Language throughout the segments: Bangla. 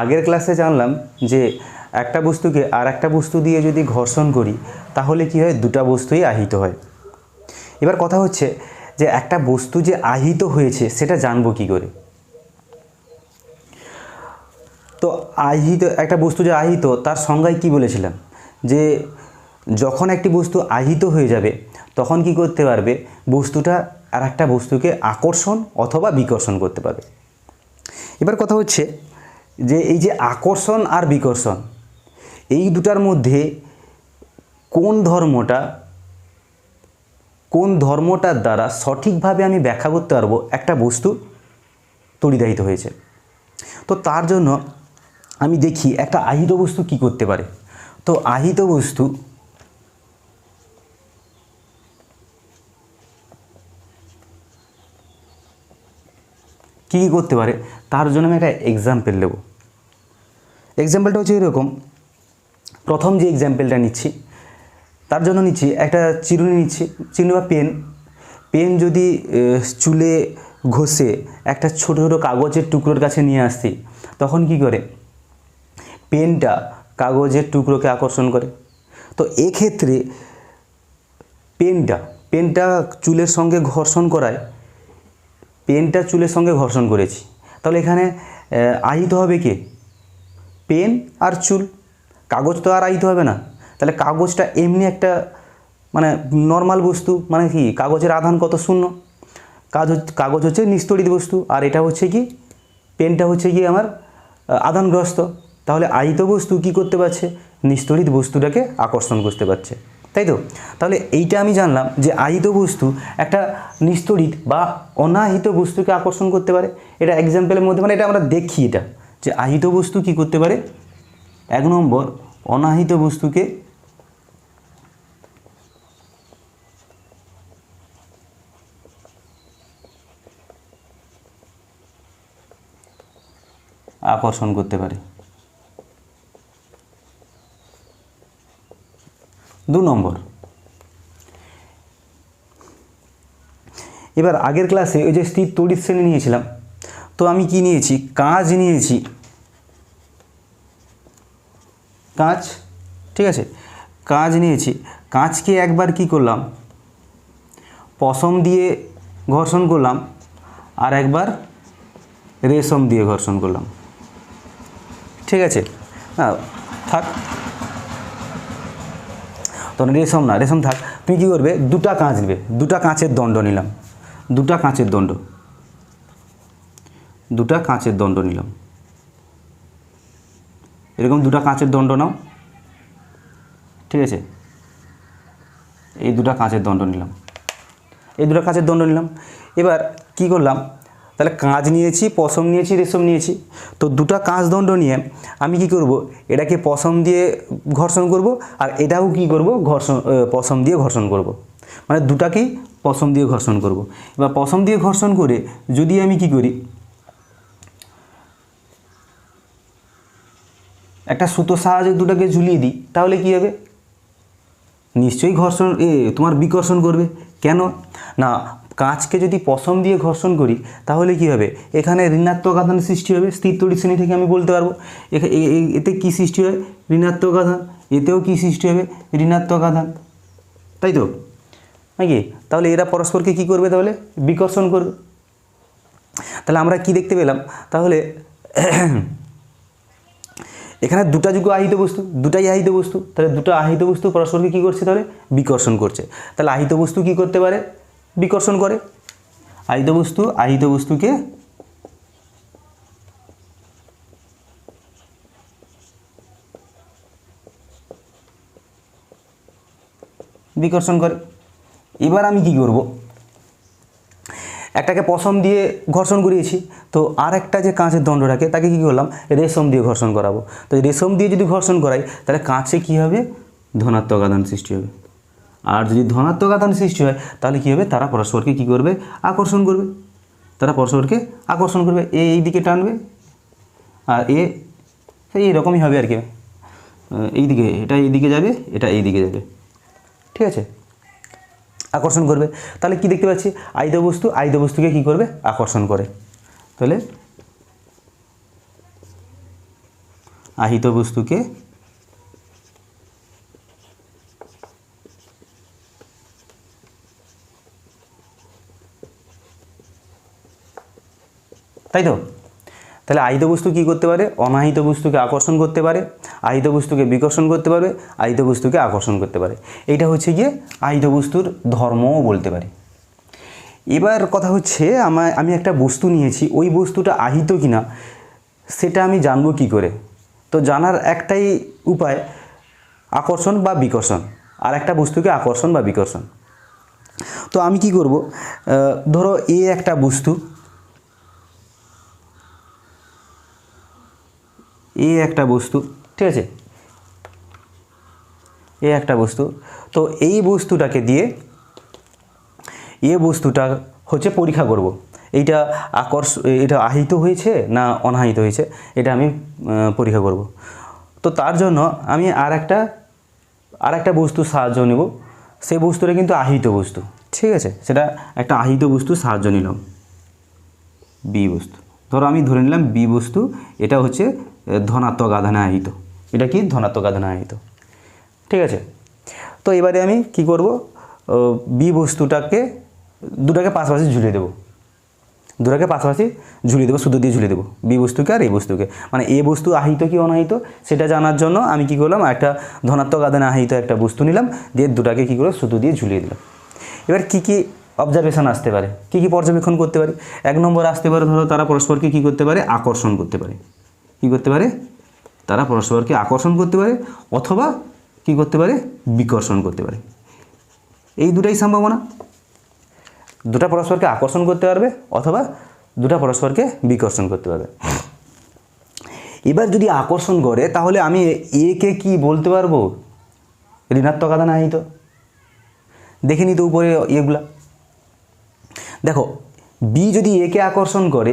আগের ক্লাসে জানলাম যে একটা বস্তুকে আর একটা বস্তু দিয়ে যদি ঘর্ষণ করি, তাহলে কি হয়? দুটা বস্তুই আহিত হয়। এবার কথা হচ্ছে যে একটা বস্তু যে আহিত হয়েছে, সেটা জানব কি করে? তো আহিত, একটা বস্তু যে আহিত, তার সংজ্ঞায় কি বলেছিলাম? যে যখন একটি বস্তু আহিত হয়ে যাবে, তখন কি করতে পারবে? বস্তুটা আর একটা বস্তুকে আকর্ষণ অথবা বিকর্ষণ করতে পারবে। এবার কথা হচ্ছে যে এই যে আকর্ষণ আর বিকর্ষণ, এই দুটার মধ্যে কোন ধর্মটা, কোন ধর্মটার দ্বারা সঠিকভাবে আমি ব্যাখ্যা করতে পারব একটা বস্তু তড়িদাহিত হয়েছে। তো তার জন্য আমি দেখি একটা আহিত বস্তু কি করতে পারে? তো আহিত বস্তু কী করতে পারে? তার জন্য আমি একটা এক্সাম্পল নেব। এক্সাম্পলটা হচ্ছে এরকম। প্রথম যে এক্সাম্পলটা নিচ্ছি তার জন্য নিচ্ছি একটা চিরুনি নিচ্ছি চিরুনি বা পেন। পেন যদি চুলে ঘষে একটা ছোটো ছোটো কাগজের টুকরোর কাছে নিয়ে আসছি তখন কি করে? পেনটা কাগজের টুকরোকে আকর্ষণ করে। তো এক্ষেত্রে পেনটা পেনটা চুলের সঙ্গে ঘর্ষণ করায়। পেনটা চুলের সঙ্গে ঘর্ষণ করেছি। তাহলে এখানে আহ, আহিত হবে কে? পেন আর চুল। কাগজ তো আর আহিত হবে না। তাহলে কাগজটা এমনি একটা মানে নর্মাল বস্তু মানে কি, কাগজের আধান কত শূন্য? কাগজ কাগজ হচ্ছে নিস্তড়িত বস্তু, আর এটা হচ্ছে কি, পেনটা হচ্ছে কি আমার আধানগ্রস্ত। তাহলে আহিত বস্তু কি করতে পারছে? নিস্তড়িত বস্তুটাকে আকর্ষণ করতে পারছে। তাই তো? তাহলে এইটা আমি জানলাম যে আহিত বস্তু একটা নিস্তড়িত বা অনাহিত বস্তুকে আকর্ষণ করতে পারে। এটা এক্সাম্পলের মধ্যে মানে এটা আমরা দেখি এটা। যে আহিত বস্তু কি করতে পারে? এক নম্বর, অনাহিত বস্তুকে আকর্ষণ করতে পারে। দু নম্বর, এবার আগের ক্লাসে ওই যে স্থির তড়িৎ শ্রেণি নিয়েছিলাম, তো আমি কি নিয়েছি? কাজ নিয়েছি। কাঁচ, ঠিক আছে? কাঁচ নিয়েছি। কাঁচকে একবার কি করলাম? পশম দিয়ে ঘর্ষণ করলাম আর একবার রেশম দিয়ে ঘর্ষণ করলাম। ঠিক আছে? না থাক। তখন রেশম না, রেশম থাক। তুমি কী করবে? দুটা কাঁচ নেবে দুটা কাঁচের দণ্ড নিলাম। দুটা কাঁচের দণ্ড। দুটা কাঁচের দণ্ড নিলাম। এরকম দুটা কাঁচের দণ্ড নাও। ঠিক আছে? এই দুটা কাঁচের দণ্ড নিলাম। এই দুটো কাঁচের দণ্ড নিলাম। এবার কি করলাম? তাহলে কাঁচ নিয়েছি, পশম নিয়েছি, রেশম নিয়েছি। তো দুটো কাঁচ দণ্ড নিয়ে আমি কি করব? এটাকে পশম দিয়ে ঘর্ষণ করব আর এটাও কি করব? ঘর্ষণ পশম দিয়ে ঘর্ষণ করব। মানে দুটাকেই পশম দিয়ে ঘর্ষণ করব। এবার পশম দিয়ে ঘর্ষণ করে যদি আমি কি করি? একটা সুতো সাহায্যে দুটাকে ঝুলিয়ে দিই, তাহলে কি হবে? নিশ্চয়ই ঘর্ষণ, এ, তোমার বিকর্ষণ করবে। কেন? না, কাঁচকে যদি পশম দিয়ে ঘর্ষণ করি, তাহলে কি হবে? এখানে ঋণাত্মক আধান সৃষ্টি হবে, স্থির তড়িৎ শ্রেণি থেকে আমি বলতে পারব। এতে কি সৃষ্টি হয়? ঋণাত্মক আধান। এতেও কি সৃষ্টি হবে? ঋণাত্মক আধান। তাই তো? নাকি? তাহলে এরা পরস্পরকে কি করবে তাহলে? বিকর্ষণ করবে। তাহলে আমরা কি দেখতে পেলাম? তাহলে এখানে দুটা যুগ আহিত বস্তু, দুটাই আহিত বস্তু। তাহলে দুটো আহিত বস্তু পরস্পরকে কী করছে তাহলে? বিকর্ষণ করছে। তাহলে আহিত বস্তু কী করতে পারে? বিকর্ষণ করে। আহিত বস্তু, আহিত বস্তুকে বিকর্ষণ করে। এবার আমি কি করব? একটাকে পশম দিয়ে ঘর্ষণ করিয়েছি। তো আর একটা যে কাঁচের দণ্ডটাকে, তাকে কী করলাম? রেশম দিয়ে ঘর্ষণ করাবো। তো রেশম দিয়ে যদি ঘর্ষণ করাই, তাহলে কাঁচে কী হবে? ধনাত্মক আদান সৃষ্টি হবে। আর যদি ধনাত্মক আদান সৃষ্টি হয়, তাহলে কী হবে? তারা পরস্পরকে কী করবে? আকর্ষণ করবে। তারা পরস্পরকে আকর্ষণ করবে। এ এই দিকে টানবে, আর এ সেই এরকমই হবে আর কি। এই দিকে, এটা এই দিকে যাবে, এটা এই দিকে যাবে। ঠিক আছে? আকর্ষণ করবে। তাহলে কি দেখতে পাচ্ছি? আইদ বস্তু আইদ বস্তুকে কি করবে? আকর্ষণ করে। তাহলে আহিত বস্তুকে তাই তো? তাহলে আহিত বস্তু কী করতে পারে? অনাহিত বস্তুকে আকর্ষণ করতে পারে। আহিত বস্তুকে বিকর্ষণ করতে পারবে আহিত বস্তুকে আকর্ষণ করতে পারে। এইটা হচ্ছে গিয়ে আহিত বস্তুর ধর্মও বলতে পারি। এবার কথা হচ্ছে আমার, আমি একটা বস্তু নিয়েছি, ওই বস্তুটা আহিত কিনা, সেটা আমি জানব কি করে? তো জানার একটাই উপায়, আকর্ষণ বা বিকর্ষণ, আর একটা বস্তুকে আকর্ষণ বা বিকর্ষণ। তো আমি কি করব? ধরো এ একটা বস্তু, এ একটা বস্তু ঠিক আছে? এ একটা বস্তু। তো এই বস্তুটাকে দিয়ে এ বস্তুটা হচ্ছে পরীক্ষা করব। এইটা আকর্ষ, এটা আহিত হয়েছে না অনাহিত হয়েছে? এটা আমি পরীক্ষা করব। তো তার জন্য আমি আর একটা আর একটা বস্তুর সাহায্য নেব। সেই বস্তুটা কিন্তু আহিত বস্তু। ঠিক আছে? সেটা একটা আহিত বস্তুর সাহায্য নিলাম। বি বস্তু। ধরো আমি ধরে নিলাম বি বস্তু, এটা হচ্ছে ধনাত্মক আধানে আহিত। এটা কি? ধনাত্মক আধানে আহিত ঠিক আছে? তো এবারে আমি কি করব? বি বস্তুটাকে, দুটাকে পাশাপাশি ঝুলিয়ে দেবো। দুটাকে পাশাপাশি ঝুলিয়ে দেবো, শুধু দিয়ে ঝুলিয়ে দেবো। বি বস্তুকে আর এই বস্তুকে। মানে এ বস্তু আহিত কি অনাহিত, সেটা জানার জন্য আমি কি করলাম? একটা ধনাত্মক আদানে আহিত একটা বস্তু নিলাম, দিয়ে দুটাকে কী করে শুধু দিয়ে ঝুলিয়ে দিলাম। এবার কি কি অবজারভেশন আসতে পারে? কি কি পর্যবেক্ষণ করতে পারে? এক নম্বর আসতে পারে ধরো তারা পরস্পরকে কী করতে পারে? আকর্ষণ করতে পারে। কী করতে পারে? তারা পরস্পরকে আকর্ষণ করতে পারে অথবা কী করতে পারে? বিকর্ষণ করতে পারে। এই দুটাই সম্ভাবনা। দুটা পরস্পরকে আকর্ষণ করতে পারবে অথবা দুটা পরস্পরকে বিকর্ষণ করতে পারবে। এবার যদি আকর্ষণ করে, তাহলে আমি একে কি বলতে পারব? ঋণাত্মক আদান আহিত। দেখে নিতে উপরে এগুলা দেখো বি যদি একে আকর্ষণ করে,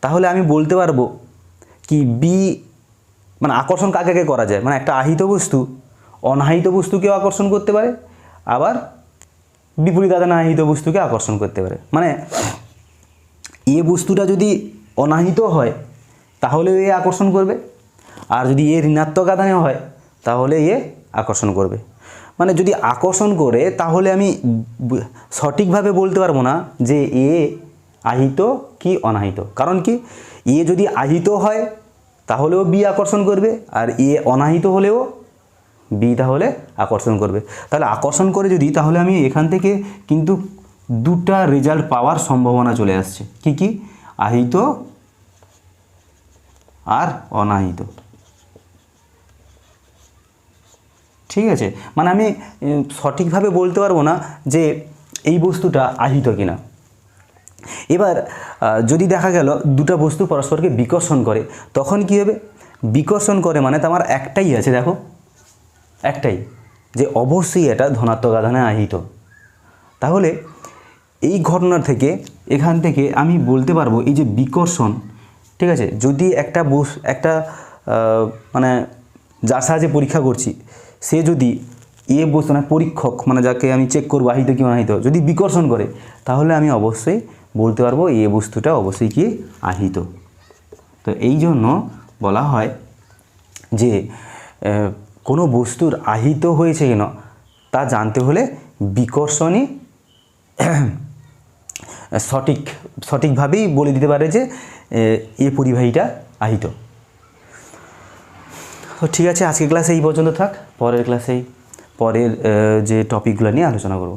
তাহলে আমি বলতে পারব কি বি মানে আকর্ষণ কাকে কাকে করা যায়? মানে একটা আহিত বস্তু, অনাহিত বস্তুকেও আকর্ষণ করতে পারে, আবার বিপরীত আদান আহিত বস্তুকে আকর্ষণ করতে পারে। মানে এ বস্তুটা যদি অনাহিত হয়, তাহলে এ আকর্ষণ করবে। আর যদি এ ঋণাত্মক আদানে হয়, তাহলে এ আকর্ষণ করবে। মানে যদি আকর্ষণ করে, তাহলে আমি সঠিকভাবে বলতে পারব না যে এ আহিত কি অনাহিত। কারণ কি? এ যদি আহিত হয় তাহলেও বি আকর্ষণ করবে আর এ অনাহিত হলেও বি তাহলে আকর্ষণ করবে। তাহলে আকর্ষণ করে যদি, তাহলে আমি এখান থেকে কিন্তু দুটা রেজাল্ট পাওয়ার সম্ভাবনা চলে আসছে। কি কি? আহিত আর অনাহিত। ঠিক আছে? মানে আমি সঠিকভাবে বলতে পারব না যে এই বস্তুটা আহিত কিনা। এবার যদি দেখা গেল দুটো বস্তু পরস্পরকে বিকর্ষণ করে, তখন কি হবে? বিকর্ষণ করে মানে তো আমার একটাই আছে, দেখো। একটাই, যে অবশ্যই এটা ধনাত্মক আধানে আহিত। তাহলে এই ঘটনা থেকে, এখান থেকে আমি বলতে পারব, এই যে বিকর্ষণ, ঠিক আছে? যদি একটা বস, একটা মানে যার সাহায্যে পরীক্ষা করছি, সে যদি এ বস্তু মানে পরীক্ষক মানে যাকে আমি চেক করব, আহিত কি অনাহিত যদি বিকর্ষণ করে, তাহলে আমি অবশ্যই বলতে পারব এ বস্তুটা অবশ্যই কি আহিত। তো এই জন্য বলা হয় যে কোনো বস্তুর আহিত হয়েছে কেন তা জানতে হলে বিকর্ষণই সঠিক, সঠিকভাবেই বলে দিতে পারে যে, এ পরিবাহীটা আহিত। তো ঠিক আছে, আজকের ক্লাসে এই পর্যন্ত থাক, পরের ক্লাসেই পরের যে টপিকগুলো নিয়ে আলোচনা করব।